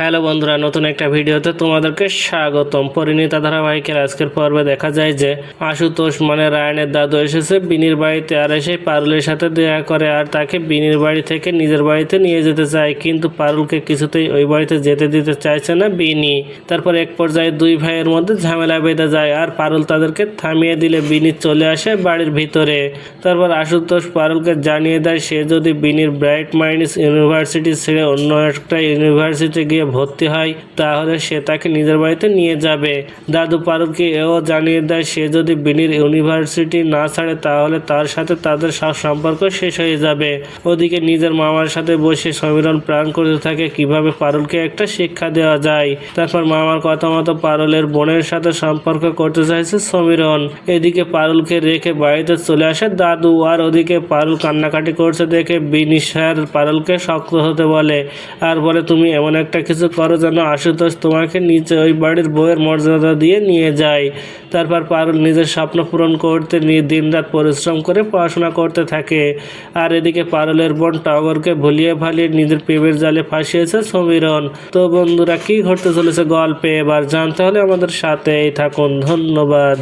Hello বন্ধুরা, নতুন একটা ভিডিওতে তোমাদেরকে স্বাগতম। পরিণীতা ধারাবাহিকের আজকের পর্বে দেখা যায় যে আশুতোষ মানে রায়নের দাদু এসেছে, বিনির বাড়িতে, আর এসে পারুলের সাথে দেখা করে আর তাকে বিনির বাড়ি থেকে নিজের বাড়িতে নিয়ে যেতে চায়। কিন্তু পারুলকে কিছুতেই ওই বাড়িতে যেতে দিতে চাইছে না বিনি। তারপর এক পর্যায়ে দুই ভাইয়ের মধ্যে ঝামেলা বেঁধে যায় আর পারুল তাদেরকে থামিয়ে দিলে বিনি চলে আসে বাড়ির ভিতরে। তারপর আশুতোষ পারুলকে জানিয়ে দেয়, সে যদি বিনির ব্রাইট মাইন্ডস ইউনিভার্সিটি ছেড়ে অন্য একটা ইউনিভার্সিটি গিয়ে ভর্তি হয়, তাহলে সে তাকে নিজের বাড়িতে নিয়ে যাবে। দাদু পারুলকে এও জানিয়ে দেয়, সে যদি বিনির ইউনিভার্সিটি না ছাড়ে, তাহলে তার সাথে তাদের সব সম্পর্ক শেষ হয়ে যাবে। ওদিকে নিজের মামার সাথে বসে সমীরণ প্ল্যান করতে থাকে, কীভাবে পারুলকে একটা শিক্ষা দেওয়া যায়। তারপর মামার কথা মতো পারুলের বোনের সাথে সম্পর্ক করতে চাইছে সমীরণ। এদিকে পারুলকে রেখে বাড়িতে চলে আসে দাদু, আর ওদিকে পারুল কান্নাকাটি করছে দেখে বিনি স্যার পারুলকে শক্ত হতে বলে, আর বলে, তুমি এমন একটা কিছু করো যেন আশুতোষ তোমাকে নিচে ওই বাড়ির বউয়ের মর্যাদা দিয়ে নিয়ে যায়। তারপর পারুল নিজের স্বপ্ন পূরণ করতে নিয়ে দিনরাত পরিশ্রম করে পড়াশোনা করতে থাকে। আর এদিকে পারুলের বোন টগরকে ভুলিয়ে ভালিয়ে নিজের প্রেমের জালে ফাঁসিয়েছে সমীরণ। তো বন্ধুরা, কি ঘটতে চলেছে গল্পে? এবার জানতে হলে আমাদের সাথেই থাকুন। ধন্যবাদ।